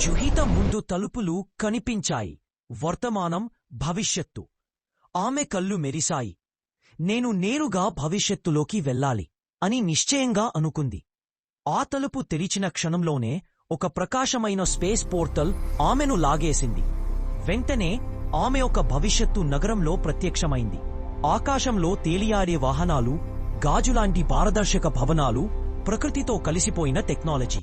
జుహిత ముందు తలుపులు కనిపించాయి. వర్తమానం భవిష్యత్తు. ఆమె కళ్ళు మెరిశాయి. నేను నేరుగా భవిష్యత్తులోకి వెళ్ళాలి అని నిశ్చయంగా అనుకుంది. ఆ తలుపు తెరిచిన క్షణంలోనే ఒక ప్రకాశమైన స్పేస్ పోర్టల్ ఆమెను లాగేసింది. వెంటనే ఆమె ఒక భవిష్యత్తు నగరంలో ప్రత్యక్షమైంది. ఆకాశంలో తేలియాడే వాహనాలు గాజులాంటి పారదర్శక భవనాలు ప్రకృతితో కలిసిపోయిన టెక్నాలజీ.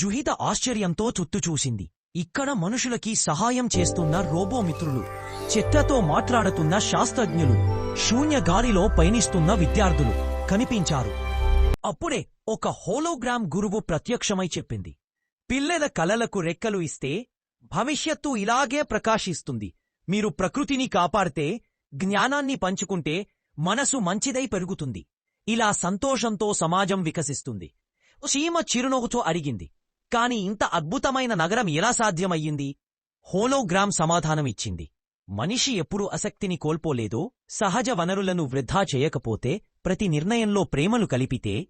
జుహిత ఆశ్చర్యంతో చుట్టుచూసింది ఇక్కడ మనుషులకి సహాయం చేస్తున్న రోబో మిత్రులు చెత్తతో మాట్లాడుతున్న శాస్త్రజ్ఞులు శూన్య గాలిలో పయనిస్తున్న విద్యార్థులు కనిపించారు. అప్పుడే ఒక హోలోగ్రామ్ గురువు ప్రత్యక్షమై చెప్పింది. పిల్లల కలలకు రెక్కలు ఇస్తే భవిష్యత్తు ఇలాగే ప్రకాశిస్తుంది. మీరు ప్రకృతిని కాపాడితే జ్ఞానాన్ని పంచుకుంటే మనసు మంచిదై పెరుగుతుంది. ఇలా సంతోషంతో సమాజం వికసిస్తుంది. సీమ చిరునవ్వుతో అడిగింది. కాని ఇంత అద్భుతమైన నగరం ఎలా సాధ్యమయ్యింది? హోలోగ్రామ్ సమాధానమిచ్చింది. మనిషి ఎప్పుడు ఆసక్తిని కోల్పోలేదో సహజ వనరులను వృధా చేయకపోతే ప్రతి నిర్ణయంలో ప్రేమలు కలిపితే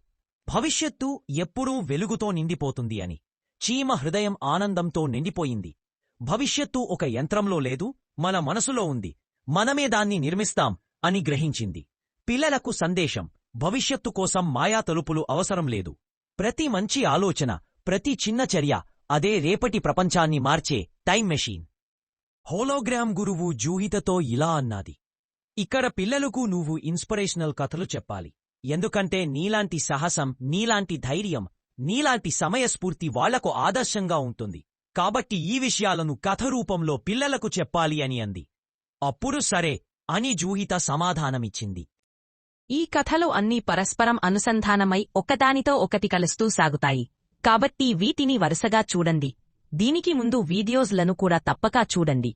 భవిష్యత్తు ఎప్పుడూ వెలుగుతో నిండిపోతుంది అని. చీమ హృదయం ఆనందంతో నిండిపోయింది. భవిష్యత్తు ఒక యంత్రంలో లేదు మన మనసులో ఉంది. మనమే దాన్ని నిర్మిస్తాం అని గ్రహించింది. పిల్లలకు సందేశం భవిష్యత్తు కోసం మాయా తలుపులు అవసరం లేదు. ప్రతి మంచి ఆలోచన ప్రతి చిన్న చర్య అదే రేపటి ప్రపంచాన్ని మార్చే టైం మెషీన్. హోలోగ్రామ్ గురువు జూహితతో ఇలా అన్నాది. ఇక్కడ పిల్లలకు నువ్వు ఇన్స్పిరేషనల్ కథలు చెప్పాలి. ఎందుకంటే నీలాంటి సాహసం నీలాంటి ధైర్యం నీలాంటి సమయస్ఫూర్తి వాళ్ళకు ఆదర్శంగా ఉంటుంది. కాబట్టి ఈ విషయాలను కథ రూపంలో పిల్లలకు చెప్పాలి అని అంది. అప్పుడు సరే అని జూహిత సమాధానమిచ్చింది. ఈ కథలు అన్నీ పరస్పరం అనుసంధానమై ఒకదానితో ఒకటి కలుస్తూ సాగుతాయి. కాబట్టి వీటిని వరుసగా చూడండి. దీనికి ముందు వీడియోస్లను కూడా తప్పక చూడండి.